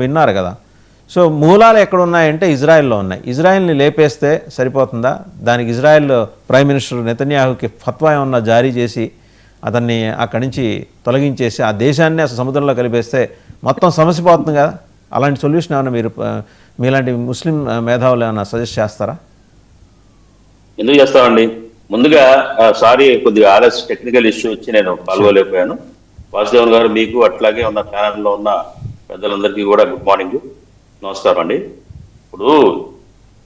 విన్నారు కదా. సో మూలాలు ఎక్కడ ఉన్నాయంటే ఇజ్రాయెల్లో ఉన్నాయి. ఇజ్రాయెల్ని లేపేస్తే సరిపోతుందా? దానికి ఇజ్రాయెల్ ప్రైమ్ మినిస్టర్ నెతన్యాహుకి ఫత్వా ఏమన్నా జారీ చేసి అతన్ని అక్కడి నుంచి తొలగించేసి ఆ దేశాన్ని అసలు సముద్రంలో కలిపేస్తే మొత్తం సమస్య పోతుంది కదా? అలాంటి సొల్యూషన్ ఏమైనా మీరు మీలాంటి ముస్లిం మేధావులు ఏమైనా సజెస్ట్ చేస్తారా? ఎందుకు చేస్తామండి? ముందుగా సారీ కొద్దిగా ఆర్ఎస్ టెక్నికల్ ఇష్యూ వచ్చి నేను పాల్గొలేకపోయాను వాసుదేవన్ గారు మీకు అట్లాగే ఉన్న ఛానల్లో ఉన్న పెద్దలందరికీ కూడా గుడ్ మార్నింగ్. నమస్కారం అండి. ఇప్పుడు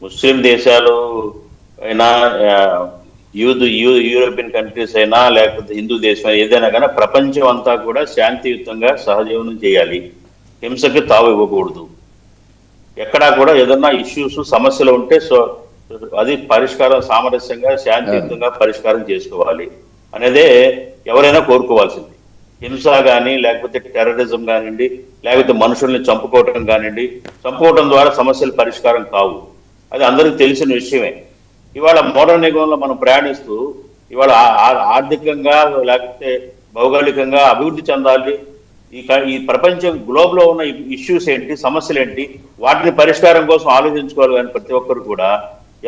ముస్లిం దేశాలు అయినా యూత్ యూదు యూ యూరోపియన్ కంట్రీస్ అయినా లేకపోతే హిందూ దేశం ఏదైనా కానీ ప్రపంచం అంతా కూడా శాంతియుతంగా సహజీవనం చేయాలి. హింసకి తావు ఇవ్వకూడదు. ఎక్కడా కూడా ఏదన్నా ఇష్యూస్ సమస్యలు ఉంటే సో అది పరిష్కారం సామరస్యంగా శాంతియుతంగా పరిష్కారం చేసుకోవాలి. అనేదే ఎవరైనా కోరుకోవాల్సింది. హింస కానీ లేకపోతే టెర్రరిజం కానివ్వండి లేకపోతే మనుషుల్ని చంపుకోవటం కానివ్వండి చంపుకోవటం ద్వారా సమస్యలు పరిష్కారం కావు. అది అందరికీ తెలిసిన విషయమే. ఇవాళ మోడర్న్ యుగంలో మనం ప్రయాణిస్తూ ఇవాళ ఆర్థికంగా లేకపోతే భౌగోళికంగా అభివృద్ధి చెందాలి. ఈ ఈ ప్రపంచం గ్లోబ్లో ఉన్న ఇష్యూస్ ఏంటి సమస్యలు ఏంటి వాటిని పరిష్కారం కోసం ఆలోచించుకోవాలి కానీ ప్రతి ఒక్కరు కూడా.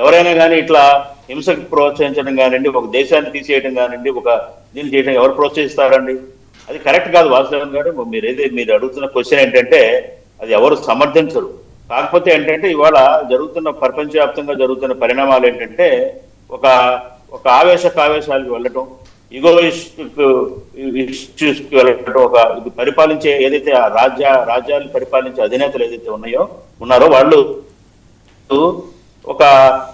ఎవరైనా కానీ ఇట్లా హింసకు ప్రోత్సహించడం కానివ్వండి ఒక దేశాన్ని తీసేయడం కానివ్వండి ఒక దీన్ని చేయడం ఎవరు ప్రోత్సహిస్తారండి? అది కరెక్ట్ కాదు వాసుదేవన్ గారు. మీరు ఏది మీరు అడుగుతున్న క్వశ్చన్ ఏంటంటే అది ఎవరు సమర్థించరు. కాకపోతే ఏంటంటే ఇవాళ జరుగుతున్న ప్రపంచవ్యాప్తంగా జరుగుతున్న పరిణామాలు ఏంటంటే ఒక ఒక ఆవేశ కావేశాలకు వెళ్ళటం ఈగోయిస్టిక్ ఇష్యూస్కి వెళ్ళటం ఒక ఇది పరిపాలించే ఏదైతే ఆ రాజ్య రాజ్యాలు పరిపాలించే అధినేతలు ఏదైతే ఉన్నాయో ఉన్నారో వాళ్ళు ఒక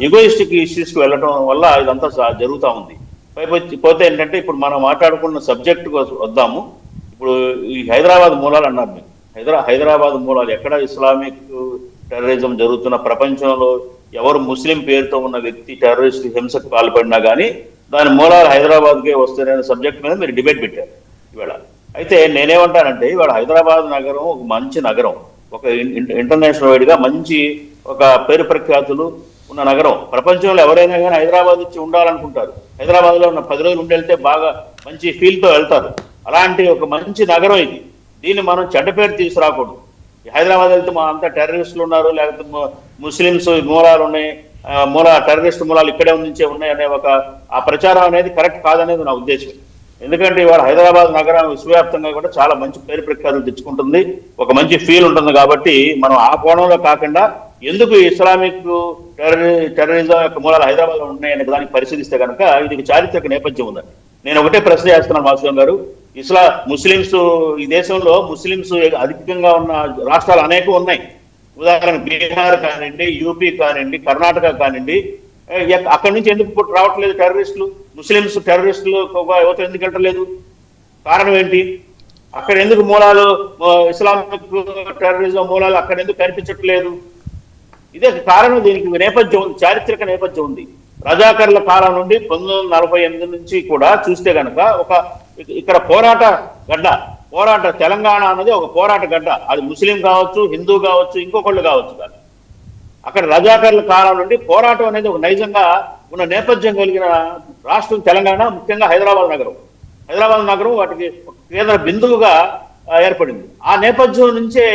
ఇగోయిస్టిక్ ఇష్యూస్కి వెళ్ళటం వల్ల ఇదంతా జరుగుతూ ఉంది. పోతే ఏంటంటే ఇప్పుడు మనం మాట్లాడుకున్న సబ్జెక్ట్ వద్దాము. ఇప్పుడు ఈ హైదరాబాద్ మూలాలు అన్నారు మీరు. హైదరా హైదరాబాద్ మూలాలు ఎక్కడ ఇస్లామిక్ టెర్రరిజం జరుగుతున్న ప్రపంచంలో ఎవరు ముస్లిం పేరుతో ఉన్న వ్యక్తి టెర్రరిస్ట్ హింసకు పాల్పడినా కానీ దాని మూలాలు హైదరాబాద్కే వస్తాయనే సబ్జెక్ట్ మీద మీరు డిబేట్ పెట్టారు ఇవాళ. అయితే నేనేమంటానంటే ఇవాళ హైదరాబాద్ నగరం ఒక మంచి నగరం. ఒక ఇన్- ఇంటర్నేషనల్ వైడ్గా మంచి ఒక పేరు ప్రఖ్యాతులు ఉన్న నగరం. ప్రపంచంలో ఎవరైనా కానీ హైదరాబాద్ వచ్చి ఉండాలనుకుంటారు. హైదరాబాద్లో ఉన్న పది రోజులు ఉండి వెళ్తే బాగా మంచి ఫీల్తో వెళ్తారు. అలాంటి ఒక మంచి నగరం ఇది. దీన్ని మనం చెడ్డ పేరు తీసుకురాకూడదు. ఈ హైదరాబాద్ వెళ్తే మా అంతా టెర్రరిస్టులు ఉన్నారు లేకపోతే ముస్లిమ్స్ మూలాలు ఉన్నాయి. మూల టెర్రరిస్ట్ మూలాలు ఇక్కడే ఉంచే ఉన్నాయి అనే ఒక ఆ ప్రచారం అనేది కరెక్ట్ కాదనేది నా ఉద్దేశం. ఎందుకంటే ఇవాళ హైదరాబాద్ నగరం విశ్వవ్యాప్తంగా కూడా చాలా మంచి పేరు ప్రఖ్యాతులు తెచ్చుకుంటుంది. ఒక మంచి ఫీల్ ఉంటుంది కాబట్టి మనం ఆ కోణంలో కాకుండా ఎందుకు ఇస్లామిక్ టెర్రరి టెర్రరిజం యొక్క మూలాలు హైదరాబాద్లో ఉన్నాయనే దానికి పరిశీలిస్తే కనుక ఇది చారిత్రక నేపథ్యం ఉందండి నేను ఒకటే ప్రశ్న చేస్తున్నాను వాసుదేవ్ గారు. ఇస్లా ముస్లింస్ ఈ దేశంలో ముస్లింస్ అధికంగా ఉన్న రాష్ట్రాలు అనేకం ఉన్నాయి. ఉదాహరణ బీహార్ కానివ్వండి యూపీ కానివ్వండి కర్ణాటక కానివ్వండి ఎక్క- అక్కడి నుంచి ఎందుకు పుట్టి రావట్లేదు టెర్రరిస్టులు? ముస్లింస్ టెర్రరిస్టులు యువత ఎందుకు వెళ్ళలేదు కారణం ఏంటి? అక్కడ ఎందుకు మూలాలు ఇస్లామిక్ టెర్రరిజం మూలాలు అక్కడ ఎందుకు కనిపించట్లేదు? ఇదే కారణం దీనికి నేపథ్యం ఉంది. చారిత్రక నేపథ్యం ఉంది. రజాకర్ల కాలం నుండి పంతొమ్మిది వందల నలభై ఎనిమిది నుంచి కూడా చూస్తే గనక ఒక ఇక్కడ పోరాట గడ్డ పోరాట తెలంగాణ అనేది ఒక పోరాట గడ్డ. అది ముస్లిం కావచ్చు హిందూ కావచ్చు ఇంకొకళ్ళు కావచ్చు కాదు. అక్కడ రజాకర్ల కాలం నుండి పోరాటం అనేది ఒక నైజంగా ఉన్న నేపథ్యం కలిగిన రాష్ట్రం తెలంగాణ ముఖ్యంగా హైదరాబాద్ నగరం. హైదరాబాద్ నగరం వాటికి కేంద్ర బిందువుగా ఏర్పడింది. ఆ నేపథ్యం నుంచే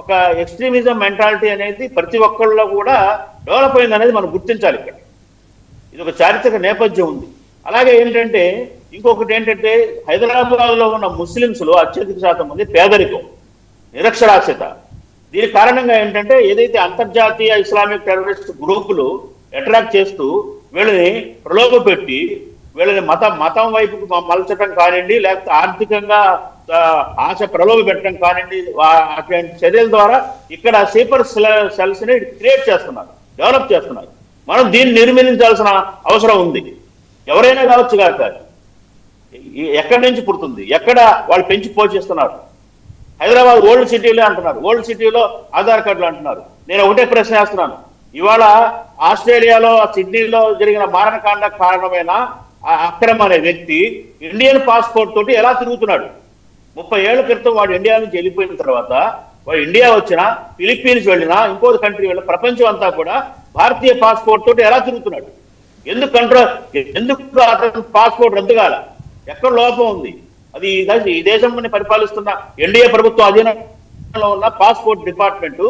ఒక ఎక్స్ట్రీమిజం మెంటాలిటీ అనేది ప్రతి ఒక్కళ్ళలో కూడా డెవలప్ అయింది అనేది మనం గుర్తించాలి ఇక్కడ. ఇది ఒక చారిత్రక నేపథ్యం ఉంది. అలాగే ఏంటంటే ఇంకొకటి ఏంటంటే హైదరాబాద్లో ఉన్న ముస్లింస్లో అత్యధిక శాతం మంది పేదరికం నిరక్షరాస్యత. దీని కారణంగా ఏంటంటే ఏదైతే అంతర్జాతీయ ఇస్లామిక్ టెర్రరిస్ట్ గ్రూపులు అట్రాక్ట్ చేస్తూ వీళ్ళని ప్రలోభ పెట్టి వీళ్ళని మత మతం వైపుకు మలచటం మలచడం కానివ్వండి లేకపోతే ఆర్థికంగా ఆశ ప్రలోభ పెట్టడం కానివ్వండి అటువంటి చర్యల ద్వారా ఇక్కడ సీపర్ సెల్స్ని క్రియేట్ చేస్తున్నారు డెవలప్ చేస్తున్నారు. మనం దీన్ని నిర్మించాల్సిన అవసరం ఉంది. ఎవరైనా కావచ్చు కాక ఎక్కడి నుంచి పుడుతుంది? ఎక్కడ వాళ్ళు పెంచి పోషిస్తున్నారు? హైదరాబాద్ ఓల్డ్ సిటీలో అంటున్నారు. ఓల్డ్ సిటీలో ఆధార్ కార్డులు అంటున్నారు. నేను ఒకటే ప్రశ్న వేస్తున్నాను. ఇవాళ ఆస్ట్రేలియాలో సిడ్నీలో జరిగిన మారణకాండ కారణమైన ఆ అక్రమ్ అనే వ్యక్తి ఇండియన్ పాస్పోర్ట్ తోటి ఎలా తిరుగుతున్నాడు? ముప్పై ఏళ్ళ క్రితం వాడు ఇండియా నుంచి వెళ్ళిపోయిన తర్వాత వాడు ఇండియా వచ్చినా ఫిలిప్పీన్స్ వెళ్ళినా ఇంకో కంట్రీ వెళ్ళిన ప్రపంచం అంతా కూడా భారతీయ పాస్పోర్ట్ తోటి ఎలా తిరుగుతున్నాడు? ఎందుకు కంట్రోల్ ఎందుకు అతను పాస్పోర్ట్ రద్దు కాల? ఎక్కడ లోపం ఉంది? అది ఈ దేశం పరిపాలిస్తున్న ఎన్డీఏ ప్రభుత్వం అధీనంలో ఉన్న పాస్పోర్ట్ డిపార్ట్మెంట్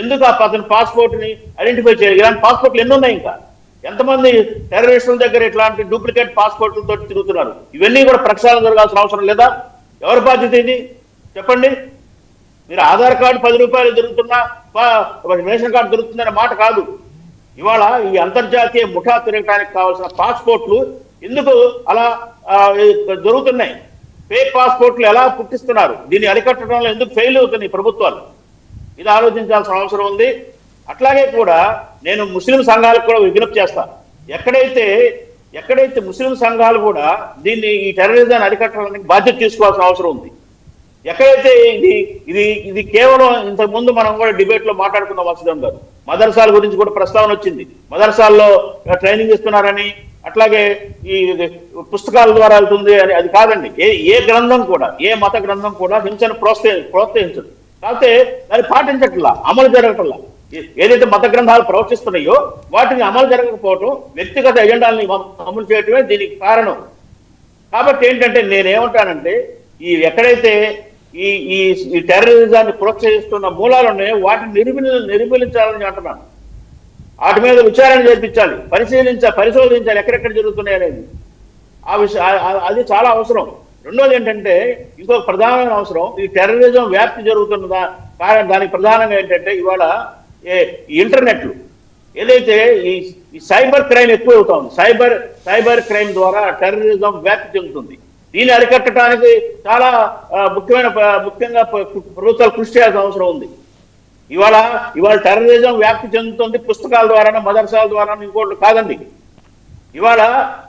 ఎందుకు ఆ అతని పాస్పోర్ట్ని ఐడెంటిఫై చేయాలి? ఇలాంటి పాస్పోర్ట్లు ఎన్ని ఉన్నాయి ఇంకా? ఎంతమంది టెర్రరిస్టుల దగ్గర ఇట్లాంటి డూప్లికేట్ పాస్పోర్ట్లతో తిరుగుతున్నారు? ఇవన్నీ కూడా ప్రక్షాళన జరగాల్సిన అవసరం లేదా? ఎవరి బాధ్యత ఇది? చెప్పండి. మీరు ఆధార్ కార్డు పది రూపాయలు దొరుకుతున్నా రేషన్ కార్డు దొరుకుతుందనే మాట కాదు. ఇవాళ ఈ అంతర్జాతీయ ముఠా తిరగడానికి కావాల్సిన పాస్పోర్ట్లు ఎందుకు అలా దొరుకుతున్నాయి? పే పాస్పోర్ట్లు ఎలా పుట్టిస్తున్నారు? దీన్ని అరికట్టడంలో ఎందుకు ఫెయిల్ అవుతున్నాయి ప్రభుత్వాలు? ఇది ఆలోచించాల్సిన అవసరం ఉంది. అట్లాగే కూడా నేను ముస్లిం సంఘాలకు కూడా విజ్ఞప్తి చేస్తాను ఎక్కడైతే ఎక్కడైతే ముస్లిం సంఘాలు కూడా దీన్ని ఈ టెర్రరిజాన్ని అరికట్టడానికి బాధ్యత తీసుకోవాల్సిన అవసరం ఉంది. ఎక్కడైతే ఇది ఇది ఇది కేవలం ఇంతకు ముందు మనం కూడా డిబేట్లో మాట్లాడుకున్న వసదం గారు మదర్సాల గురించి కూడా ప్రస్తావన వచ్చింది. మదర్సాల్లో ట్రైనింగ్ ఇస్తున్నారని అట్లాగే ఈ పుస్తకాల ద్వారా వెళ్తుంది అని అది కాదండి. ఏ ఏ గ్రంథం కూడా ఏ మత గ్రంథం కూడా హింసను ప్రోత్సహి ప్రోత్సహించదు. కాకపోతే దాన్ని పాటించట్లా అమలు జరగట్లా. ఏదైతే మత గ్రంథాలు ప్రవర్తిస్తున్నాయో వాటిని అమలు జరగకపోవటం వ్యక్తిగత ఎజెండాలని అమలు చేయటమే దీనికి కారణం. కాబట్టి ఏంటంటే నేనేమంటానంటే ఈ ఎక్కడైతే ఈ ఈ ఈ టెర్రరిజాన్ని ప్రోత్సహిస్తున్న మూలాలు ఉన్నాయో వాటిని నిర్మిలి నిర్మూలించాలని అంటున్నాను. వాటి మీద విచారణ చేర్పించాలి పరిశీలించాలి పరిశోధించాలి ఎక్కడెక్కడ జరుగుతున్నాయి అనేది. ఆ విషయం అది చాలా అవసరం. రెండోది ఏంటంటే ఇంకొక ప్రధానమైన అవసరం ఈ టెర్రరిజం వ్యాప్తి జరుగుతున్నదా కారణం దానికి ప్రధానంగా ఏంటంటే ఇవాళ ఇంటర్నెట్లు. ఏదైతే ఈ సైబర్ క్రైమ్ ఎక్కువ అవుతుంది సైబర్ సైబర్ క్రైమ్ ద్వారా టెర్రరిజం వ్యాప్తి చెందుతుంది. దీన్ని అరికట్టడానికి చాలా ముఖ్యమైన ముఖ్యంగా ప్రభుత్వాలు కృషి చేయాల్సిన అవసరం ఉంది. ఇవాళ ఇవాళ టెర్రరిజం వ్యాప్తి చెందుతుంది పుస్తకాల ద్వారా మదర్సాల ద్వారా ఇంకోటి కాదండి. ఇవాళ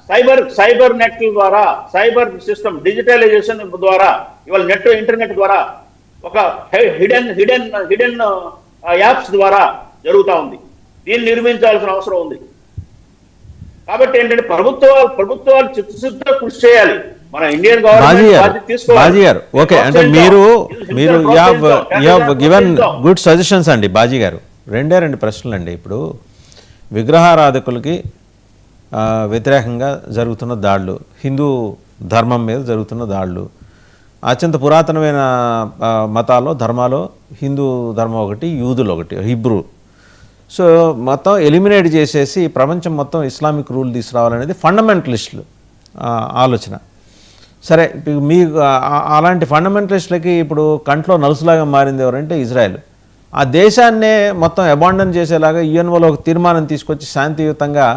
సైబర్ సైబర్ నెట్ల ద్వారా సైబర్ సిస్టమ్ డిజిటలైజేషన్ ద్వారా ఇవాళ నెట్ ఇంటర్నెట్ ద్వారా ఒక హిడెన్ హిడెన్ హిడెన్ యాప్స్ ద్వారా జరుగుతా ఉంది. దీన్ని నిర్మించాల్సిన అవసరం ఉంది. కాబట్టి ఏంటంటే ప్రభుత్వాలు ప్రభుత్వాలు చిత్తశుద్ధితో కృషి చేయాలి. మన ఇండియన్ గవర్నమెంట్ ఓకే అంటే. మీరు మీరు గివెన్. గుడ్ సజెషన్స్ అండి బాజీ గారు. రెండే రెండు ప్రశ్నలు అండి ఇప్పుడు. విగ్రహారాధకులకి వ్యతిరేకంగా జరుగుతున్న దాడులు హిందూ ధర్మం మీద జరుగుతున్న దాడులు అత్యంత పురాతనమైన మతాల్లో ధర్మాలు హిందూ ధర్మం ఒకటి యూదులు ఒకటి హిబ్రూ. సో మొత్తం ఎలిమినేట్ చేసేసి ప్రపంచం మొత్తం ఇస్లామిక్ రూల్ తీసుకురావాలనేది ఫండమెంటలిస్టులు ఆలోచన. సరే మీ అలాంటి ఫండమెంటలిస్టులకి ఇప్పుడు కంట్లో నలుసులాగా మారింది ఎవరంటే ఇజ్రాయెల్. ఆ దేశాన్నే మొత్తం అబాండన్ చేసేలాగా యుఎన్ఓలో ఒక తీర్మానం తీసుకొచ్చి శాంతియుతంగా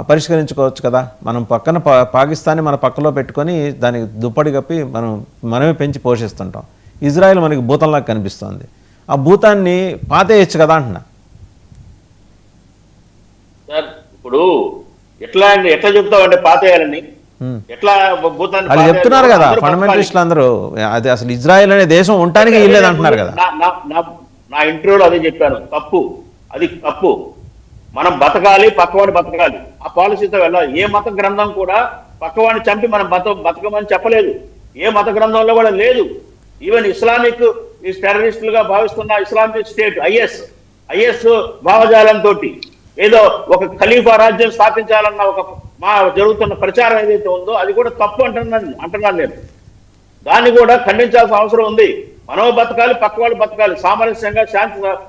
పరిష్కరించుకోవచ్చు కదా. మనం పక్కన పా- పాకిస్తాన్ని మన పక్కలో పెట్టుకొని దానికి దుప్పటి కప్పి మనం మనమే పెంచి పోషిస్తుంటాం. ఇజ్రాయెల్ మనకి భూతంలాగా కనిపిస్తోంది. ఆ భూతాన్ని పాతేయచ్చు కదా అంటున్నా. సార్ ఇప్పుడు ఎట్లా అండి ఎట్లా చెప్తామంటే పాతేయాలని. ఎట్లా భూతాన్ని వాళ్ళు? చెప్తున్నారు కదా ఫండమెంటలిస్టులు అందరూ అది అసలు ఇజ్రాయెల్ అనే దేశం ఉండటానికి వీల్లేదు అంటున్నారు కదా. నా ఇంటర్వ్యూలో అదే చెప్పాను. తప్పు. అది తప్పు. మనం బతకాలి పక్కవాడి బతకాలి. ఆ పాలసీతో వెళ్ళాలి. ఏ మత గ్రంథం కూడా పక్కవాడిని చంపి మనం బత బతకమని చెప్పలేదు. ఏ మత గ్రంథంలో కూడా లేదు. ఈవెన్ ఇస్లామిక్ ఈ టెర్రరిస్టులుగా భావిస్తున్న ఇస్లామిక్ స్టేట్ ఐఎస్ ఐఎస్ భావజాలంతో ఏదో ఒక ఖలీఫా రాజ్యం స్థాపించాలన్న ఒక మా జరుగుతున్న ప్రచారం ఏదైతే ఉందో అది కూడా తప్పు అంటున్నాను అంటున్నాను నేను. దాన్ని కూడా ఖండించాల్సిన అవసరం ఉంది. మనం బతకాలి పక్క వాళ్ళు బతకాలి. సామరస్యంగా శాంతి